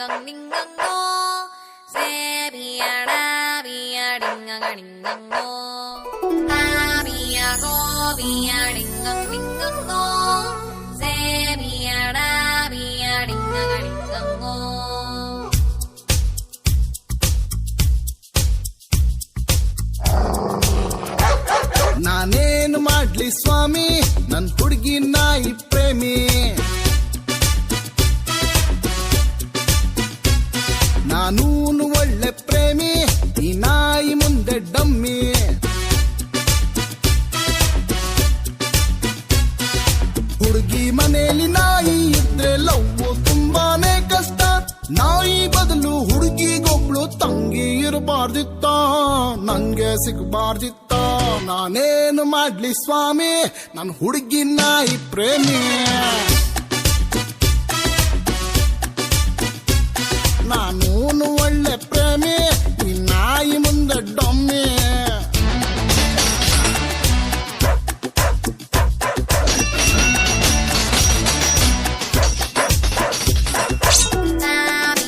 ನಂಗ ನಂಗ ನೋ ಸೇಬಿಯಾ ನಾ ವಿಆಡಿಂಗ ನಂಗ ನಂಗ ನೋ ಆಬಿಯಾ ಗೋ ವಿಆಡಿಂಗ ಮಿತ್ತು ನೋ ಸೇಬಿಯಾ ನಾನೇನು ಮಾಡ್ಲಿ ಸ್ವಾಮಿ? ನನ್ ನನ್ನ ಹುಡುಗಿನಾಯಿ ಪ್ರೇಮಿ. ಇರಬಾರ್ದಿತ್ತ ನಂಗೆ ಸಿಗಬಾರ್ದಿತ್ತ ನಾನೇನು ಮಾಡ್ಲಿ ಸ್ವಾಮಿ ನನ್ ಹುಡುಗಿ ನಾಯಿ ಪ್ರೇಮಿ ನಾನೂನು ಒಳ್ಳೆ ಪ್ರೇಮಿ ಈ ನಾಯಿ ಮುಂದೆ ಡೊಮ್ಮಿ 나비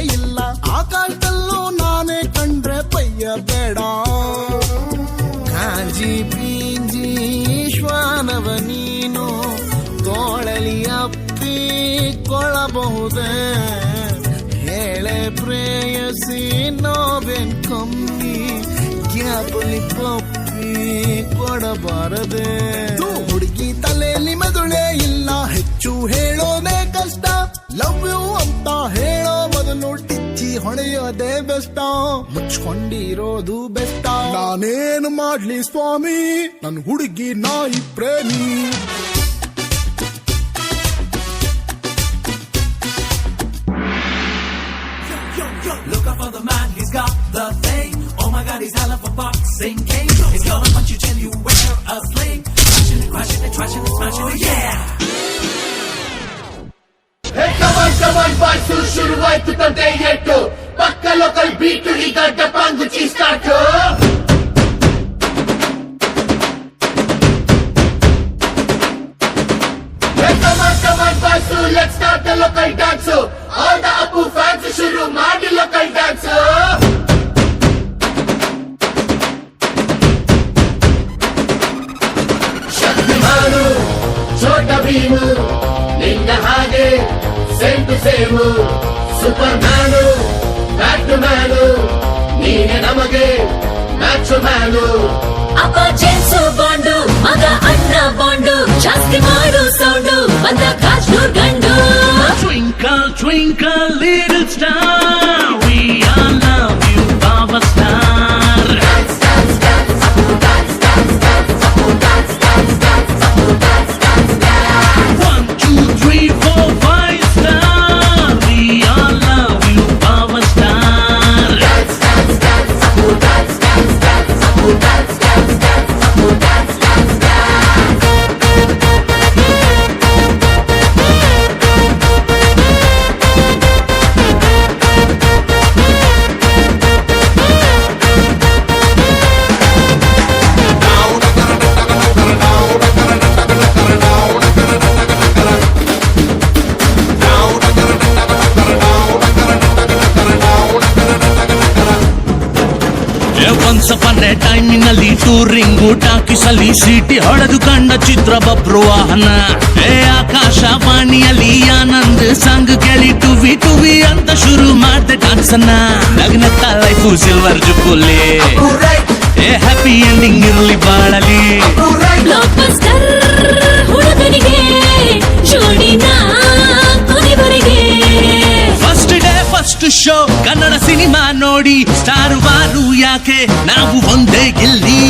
ಇಲ್ಲ. ಆಕಾಶದಲ್ಲೂ ನಾನೇ ಕಂಡ್ರೆ ಪಯ್ಯ ಬೇಡ. ಕಾಂಜಿ ಪೀಂಜಿ ಶ್ವಾನವ ನೀನು ತೋಳಲಿ ಅಪ್ಪಿಕೊಳ್ಳಬಹುದೇ ಹೇಳೆ ಪ್ರೇಯಸಿ ನೋವೆನ್ ಕಮ್ಮಿ ಕ್ಯಾಪಲಿ ಪಪ್ಪಿ ಕೊಡಬಾರದೆ? ಹುಡುಗಿ ತಲೆಯಲ್ಲಿ ಮೆದುಳೇ ಇಲ್ಲ, ಹೆಚ್ಚು ಹೇಳೋದೇ ಕಷ್ಟ. ಲವ್ ಯು ಹೊಡೆಯೋದೇ ಬೆಷ್ಟ ಮುಚ್ಕೊಂಡಿರೋದು ಬೆಷ್ಟ ನಾನೇನು ಮಾಡ್ಲಿ ಸ್ವಾಮಿ ನನ್ ಹುಡುಗಿ ನಾಯಿ ಪ್ರೇಮಿ Look out for the man, he's got the thing. Oh my god, he's hell of a boxing king. He's gonna punch you till you wear a sling. Crashing it, crashing it, trashing come on come on boys ಶುರುವಾಯ್ತು ತಂದೆ ಎಟ್ಟು ಪಕ್ಕ local beat ಈಗ ಡಬ್ಬಾಂಗುಚಿ start hey come on come on boys let start the local dance all the Appu fans ಶುರು ಮಾಡಿ local dance ಶಕ್ತಿಮಾನು ಛೋಟ Bhimu ನಿನ್ನ ಹಾಗೆ same to same superman batman ನೀನೆ ನಮಗೆ ಮ್ಯಾಚ್ ಮ್ಯಾನು ಅಪಾನ್ ಎ ಟೈಮಿನಲ್ಲಿ ಟೂರಿಂಗು ಸಿಟಿ ಸೀಟಿ ಹೊಡೆದು ಕಂಡ ಚಿತ್ರ ಬಬ್ರು ವಾಹನ. ಏ ಆಕಾಶವಾಣಿಯಲ್ಲಿ ಆನಂದ್ ಸಾಂಗ್ ಕೇಳಿ ಟುವಿ ಟುವಿ ಅಂತ ಶುರು ಮಾಡ್ದೆ ಡಾನ್ಸನ್ನ ನಗ್ನತ್ತ life silver jubilee day first show Kannada cinema ನೋಡಿ ಸ್ಟಾರ್ ವಾರು ಯಾಕೆ? ನಾವು ಒಂದೇ ಗಿಲ್ಲಿ.